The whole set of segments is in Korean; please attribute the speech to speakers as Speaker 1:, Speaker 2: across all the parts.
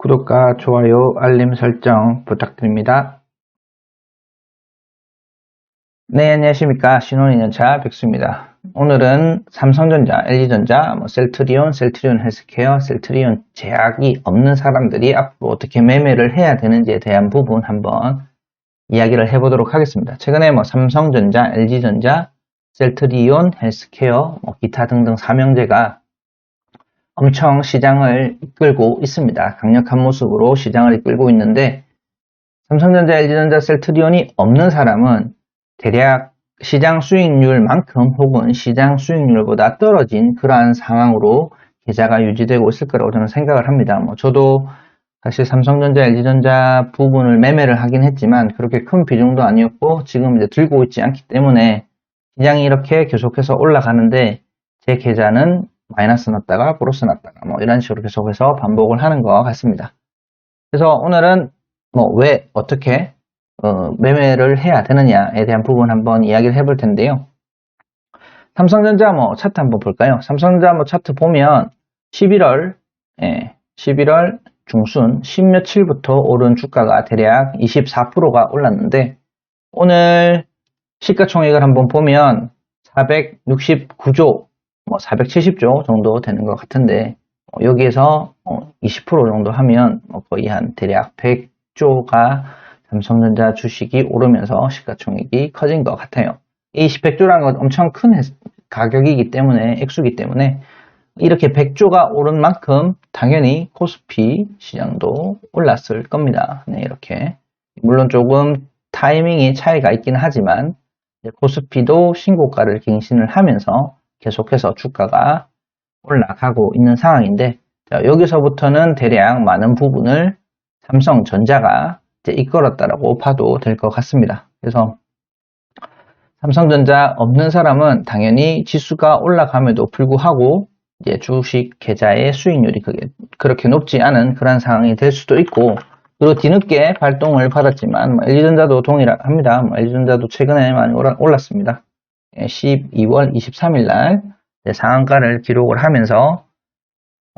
Speaker 1: 구독과 좋아요, 알림 설정 부탁드립니다. 네, 안녕하십니까. 신혼인연차 백수입니다. 오늘은 삼성전자, LG전자, 뭐 셀트리온, 셀트리온 헬스케어, 셀트리온 제약이 없는 사람들이 앞으로 어떻게 매매를 해야 되는지에 대한 부분 한번 이야기를 해보도록 하겠습니다. 최근에 뭐 삼성전자, LG전자, 셀트리온, 헬스케어, 뭐 기타 등등 삼형제가 엄청 시장을 이끌고 있습니다. 강력한 모습으로 시장을 이끌고 있는데 삼성전자, LG전자, 셀트리온이 없는 사람은 대략 시장 수익률만큼 혹은 시장 수익률보다 떨어진 그러한 상황으로 계좌가 유지되고 있을 거라고 저는 생각을 합니다. 뭐 저도 사실 삼성전자, LG전자 부분을 매매를 하긴 했지만 그렇게 큰 비중도 아니었고 지금 이제 들고 있지 않기 때문에 시장이 이렇게 계속해서 올라가는데 제 계좌는 마이너스 났다가 플러스 났다가 뭐 이런 식으로 계속해서 반복을 하는 것 같습니다. 그래서 오늘은 뭐 왜 어떻게 어, 매매를 해야 되느냐에 대한 부분 한번 이야기를 해볼 텐데요. 삼성전자 뭐 차트 한번 볼까요? 삼성전자 뭐 차트 보면 11월 예, 11월 중순 10며칠부터 오른 주가가 대략 24%가 올랐는데 오늘 시가총액을 한번 보면 469조, 뭐 470조 정도 되는 것 같은데 어, 여기에서 어, 20% 정도 하면 뭐 거의 한 대략 100조가 삼성전자 주식이 오르면서 시가총액이 커진 것 같아요. 이 100조라는 건 엄청 큰 가격이기 때문에 액수기 때문에 이렇게 100조가 오른 만큼 당연히 코스피 시장도 올랐을 겁니다. 네, 이렇게 물론 조금 타이밍이 차이가 있긴 하지만 코스피도 신고가를 갱신을 하면서 계속해서 주가가 올라가고 있는 상황인데 여기서부터는 대략 많은 부분을 삼성전자가 이끌었다라고 봐도 될 것 같습니다. 그래서 삼성전자 없는 사람은 당연히 지수가 올라감에도 불구하고 이제 주식 계좌의 수익률이 그게 그렇게 높지 않은 그런 상황이 될 수도 있고 그리고 뒤늦게 발동을 받았지만 뭐 LG전자도 동일합니다. 뭐 LG전자도 최근에 많이 올랐습니다. 12월 23일 날 상한가를 기록을 하면서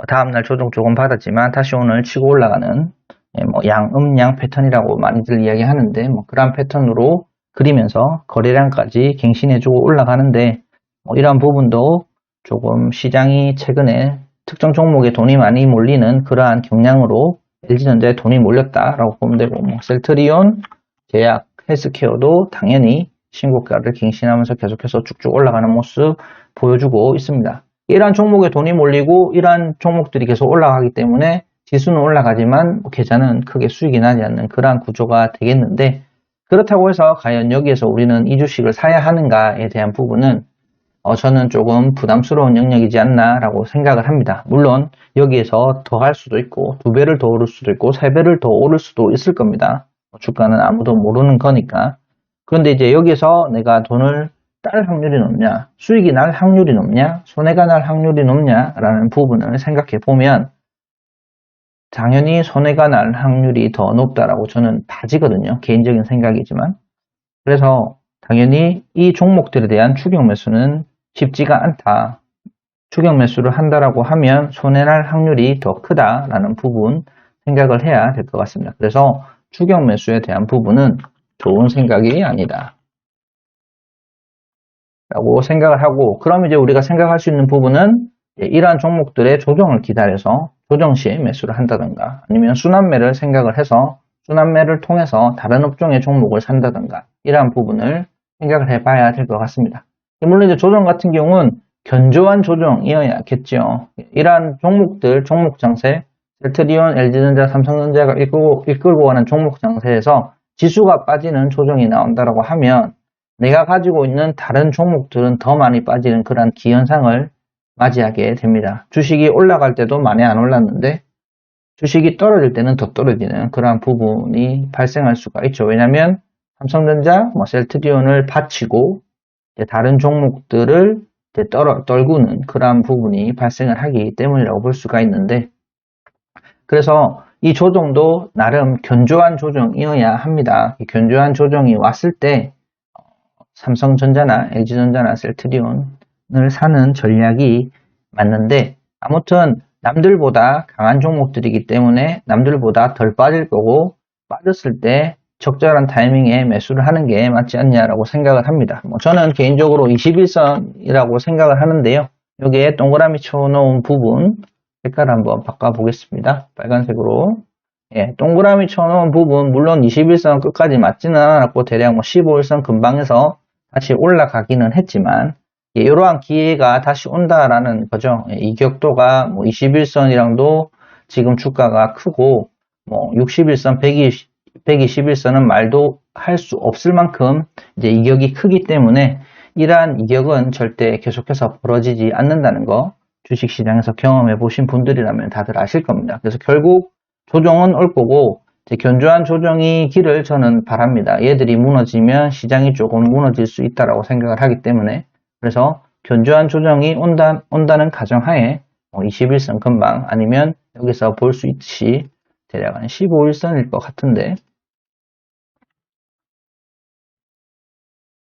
Speaker 1: 다음날 조정 조금 받았지만 다시 오늘 치고 올라가는 예, 뭐 양 음양 패턴이라고 많이들 이야기하는데 뭐 그런 패턴으로 그리면서 거래량까지 갱신해주고 올라가는데 뭐 이런 부분도 조금 시장이 최근에 특정 종목에 돈이 많이 몰리는 그러한 경향으로 LG전자에 돈이 몰렸다라고 보면 되고 뭐 셀트리온, 제약, 헬스케어도 당연히 신고가를 갱신하면서 계속해서 쭉쭉 올라가는 모습 보여주고 있습니다. 이러한 종목에 돈이 몰리고 이러한 종목들이 계속 올라가기 때문에 지수는 올라가지만 계좌는 크게 수익이 나지 않는 그러한 구조가 되겠는데 그렇다고 해서 과연 여기에서 우리는 이 주식을 사야 하는가에 대한 부분은 어, 저는 조금 부담스러운 영역이지 않나 라고 생각을 합니다. 물론 여기에서 더 할 수도 있고 두 배를 더 오를 수도 있고 세 배를 더 오를 수도 있을 겁니다. 주가는 아무도 모르는 거니까. 그런데 이제 여기서 내가 돈을 딸 확률이 높냐, 수익이 날 확률이 높냐, 손해가 날 확률이 높냐라는 부분을 생각해 보면 당연히 손해가 날 확률이 더 높다라고 저는 봐지거든요. 개인적인 생각이지만. 그래서 당연히 이 종목들에 대한 추격 매수는 쉽지가 않다. 추격 매수를 한다라고 하면 손해날 확률이 더 크다라는 부분 생각을 해야 될 것 같습니다. 그래서 추격 매수에 대한 부분은 좋은 생각이 아니다. 라고 생각을 하고 그럼 이제 우리가 생각할 수 있는 부분은 이러한 종목들의 조정을 기다려서 조정 시에 매수를 한다든가 아니면 순환매를 생각을 해서 순환매를 통해서 다른 업종의 종목을 산다든가 이러한 부분을 생각을 해봐야 될 것 같습니다. 물론 이제 조정 같은 경우는 견조한 조정이어야겠죠. 이러한 종목들, 종목 장세, 셀트리온, LG전자, 삼성전자가 이끌고, 이끌고 가는 종목 장세에서 지수가 빠지는 조정이 나온다라고 하면 내가 가지고 있는 다른 종목들은 더 많이 빠지는 그런 기현상을 맞이하게 됩니다. 주식이 올라갈 때도 많이 안 올랐는데 주식이 떨어질 때는 더 떨어지는 그러한 부분이 발생할 수가 있죠. 왜냐하면 삼성전자, 뭐 셀트리온을 바치고 다른 종목들을 떨어, 떨구는 그러한 부분이 발생을 하기 때문이라고 볼 수가 있는데 그래서 이 조정도 나름 견조한 조정이어야 합니다. 견조한 조정이 왔을 때 삼성전자나 LG전자나 셀트리온을 사는 전략이 맞는데 아무튼 남들보다 강한 종목들이기 때문에 남들보다 덜 빠질 거고 빠졌을 때 적절한 타이밍에 매수를 하는 게 맞지 않냐라고 생각을 합니다. 뭐 저는 개인적으로 21선이라고 생각을 하는데요. 여기에 동그라미 쳐놓은 부분 색깔 한번 바꿔보겠습니다. 빨간색으로 예, 동그라미 쳐놓은 부분 물론 21선 끝까지 맞지는 않았고 대략 뭐 15일선 근방에서 다시 올라가기는 했지만 예, 이러한 기회가 다시 온다라는 거죠. 예, 이 격도가 뭐 21선이랑도 지금 주가가 크고 뭐 61선, 120, 121선은 말도 할 수 없을 만큼 이제 이격이 크기 때문에 이러한 이격은 절대 계속해서 벌어지지 않는다는 거 주식시장에서 경험해 보신 분들이라면 다들 아실 겁니다. 그래서 결국 조정은 올 거고 견조한 조정이 기를 저는 바랍니다. 얘들이 무너지면 시장이 조금 무너질 수 있다라고 생각을 하기 때문에 그래서 견조한 조정이 온다, 온다는 가정하에 21선 뭐 금방 아니면 여기서 볼 수 있듯이 대략 한 15일선일 것 같은데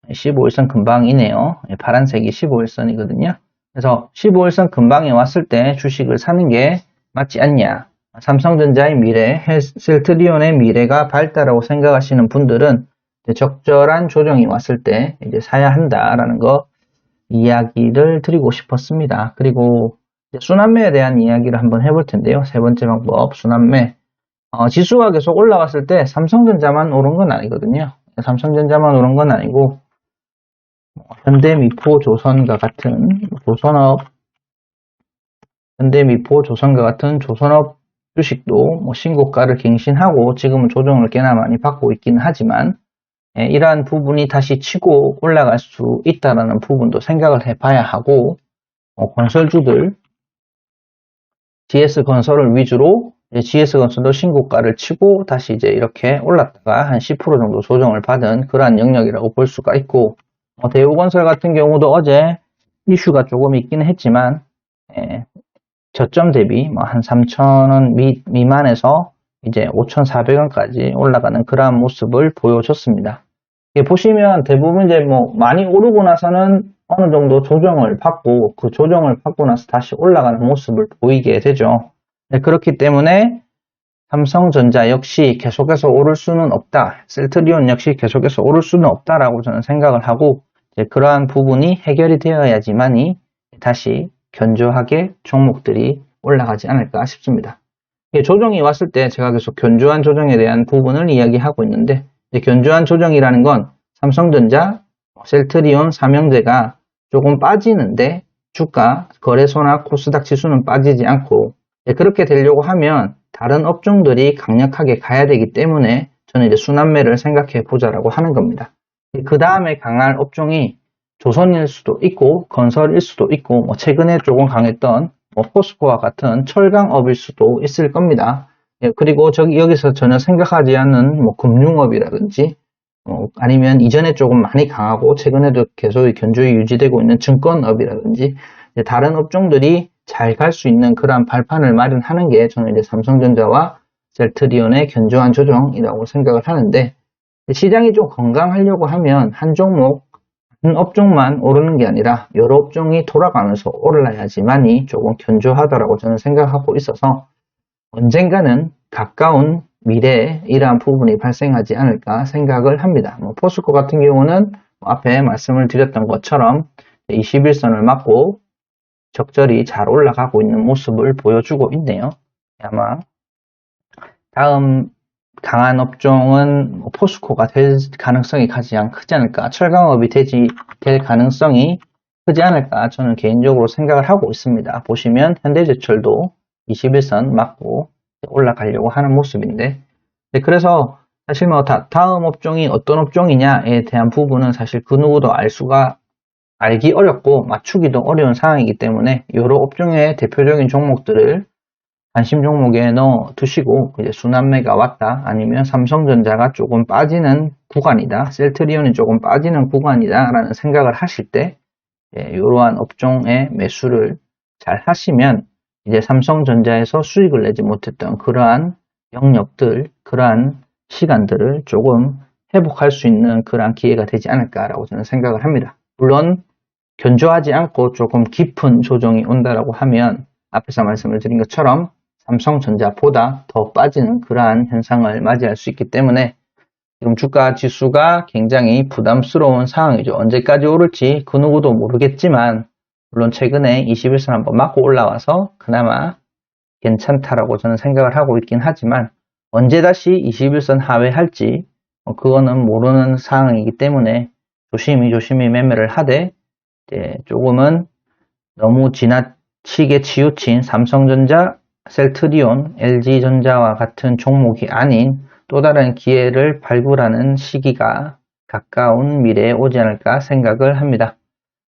Speaker 1: 15일선 금방이네요. 예, 파란색이 15일선이거든요. 그래서 15일선 금방에 왔을 때 주식을 사는 게 맞지 않냐. 삼성전자의 미래, 셀트리온의 미래가 밝다라고 생각하시는 분들은 적절한 조정이 왔을 때 이제 사야 한다라는 거 이야기를 드리고 싶었습니다. 그리고 순환매에 대한 이야기를 한번 해볼 텐데요. 세 번째 방법, 순환매. 어, 지수가 계속 올라갔을 때 삼성전자만 오른 건 아니거든요. 삼성전자만 오른 건 아니고 현대 미포 조선과 같은 조선업 현대 미포 조선과 같은 조선업 주식도 뭐 신고가를 갱신하고 지금은 조정을 꽤나 많이 받고 있기는 하지만 예, 이러한 부분이 다시 치고 올라갈 수 있다는 부분도 생각을 해봐야 하고 어, 건설주들 GS건설을 위주로 GS건설도 신고가를 치고 다시 이제 이렇게 올랐다가 한 10% 정도 조정을 받은 그러한 영역이라고 볼 수가 있고 어, 대우건설 같은 경우도 어제 이슈가 조금 있기는 했지만 예, 저점 대비 뭐 한 3,000원 미, 미만에서 이제 5,400원까지 올라가는 그러한 모습을 보여줬습니다. 보시면 대부분 이제 뭐 많이 오르고 나서는 어느 정도 조정을 받고 그 조정을 받고 나서 다시 올라가는 모습을 보이게 되죠. 네, 그렇기 때문에 삼성전자 역시 계속해서 오를 수는 없다. 셀트리온 역시 계속해서 오를 수는 없다라고 저는 생각을 하고 그러한 부분이 해결이 되어야지만이 다시 견조하게 종목들이 올라가지 않을까 싶습니다. 조정이 왔을 때 제가 계속 견조한 조정에 대한 부분을 이야기하고 있는데 견조한 조정이라는 건 삼성전자, 셀트리온, 삼형제가 조금 빠지는데 주가, 거래소나 코스닥 지수는 빠지지 않고 그렇게 되려고 하면 다른 업종들이 강력하게 가야 되기 때문에 저는 이제 순환매를 생각해 보자라고 하는 겁니다. 그 다음에 강한 업종이 조선일 수도 있고 건설일 수도 있고 뭐 최근에 조금 강했던 뭐 포스코와 같은 철강업일 수도 있을 겁니다. 예, 그리고 저기 여기서 전혀 생각하지 않는 뭐 금융업이라든지 어, 아니면 이전에 조금 많이 강하고 최근에도 계속 견조히 유지되고 있는 증권업이라든지 다른 업종들이 잘 갈 수 있는 그러한 발판을 마련하는 게 저는 이제 삼성전자와 셀트리온의 견조한 조정이라고 생각을 하는데 시장이 좀 건강하려고 하면 한 종목, 한 업종만 오르는 게 아니라 여러 업종이 돌아가면서 올라야지만이 조금 견조하다라고 저는 생각하고 있어서 언젠가는 가까운 미래에 이러한 부분이 발생하지 않을까 생각을 합니다. 뭐 포스코 같은 경우는 앞에 말씀을 드렸던 것처럼 21선을 맞고 적절히 잘 올라가고 있는 모습을 보여주고 있네요. 아마 다음 강한 업종은 뭐 포스코가 될 가능성이 가장 크지 않을까 철강업이 되지 될 가능성이 크지 않을까 저는 개인적으로 생각을 하고 있습니다. 보시면 현대제철도 21선 맞고 올라가려고 하는 모습인데 네, 그래서 사실 뭐 다, 다음 업종이 어떤 업종이냐에 대한 부분은 사실 그 누구도 알 수가 알기 어렵고 맞추기도 어려운 상황이기 때문에 여러 업종의 대표적인 종목들을 관심 종목에 넣어 두시고 이제 순환매가 왔다 아니면 삼성전자가 조금 빠지는 구간이다 셀트리온이 조금 빠지는 구간이다 라는 생각을 하실 때 예, 이러한 업종의 매수를 잘 하시면 이제 삼성전자에서 수익을 내지 못했던 그러한 영역들 그러한 시간들을 조금 회복할 수 있는 그러한 기회가 되지 않을까라고 저는 생각을 합니다. 물론 견조하지 않고 조금 깊은 조정이 온다라고 하면 앞에서 말씀을 드린 것처럼 삼성전자보다 더 빠지는 그러한 현상을 맞이할 수 있기 때문에 지금 주가 지수가 굉장히 부담스러운 상황이죠. 언제까지 오를지 그 누구도 모르겠지만 물론 최근에 21선 한번 맞고 올라와서 그나마 괜찮다라고 저는 생각을 하고 있긴 하지만 언제 다시 21선 하회할지 어, 그거는 모르는 상황이기 때문에 조심히 조심히 매매를 하되 조금은 너무 지나치게 치우친 삼성전자, 셀트리온, LG전자와 같은 종목이 아닌 또 다른 기회를 발굴하는 시기가 가까운 미래에 오지 않을까 생각을 합니다.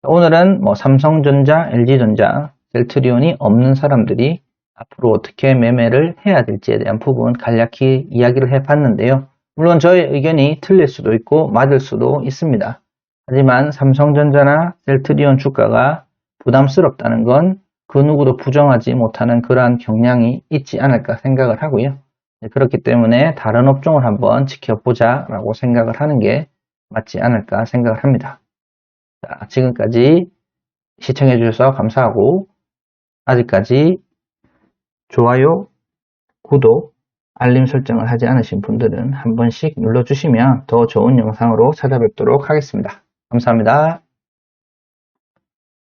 Speaker 1: 오늘은 뭐 삼성전자, LG전자, 셀트리온이 없는 사람들이 앞으로 어떻게 매매를 해야 될지에 대한 부분 간략히 이야기를 해봤는데요. 물론 저의 의견이 틀릴 수도 있고 맞을 수도 있습니다. 하지만 삼성전자나 셀트리온 주가가 부담스럽다는 건 그 누구도 부정하지 못하는 그러한 경향이 있지 않을까 생각을 하고요. 네, 그렇기 때문에 다른 업종을 한번 지켜보자 라고 생각을 하는 게 맞지 않을까 생각을 합니다. 자, 지금까지 시청해 주셔서 감사하고 아직까지 좋아요, 구독, 알림 설정을 하지 않으신 분들은 한 번씩 눌러주시면 더 좋은 영상으로 찾아뵙도록 하겠습니다. 감사합니다.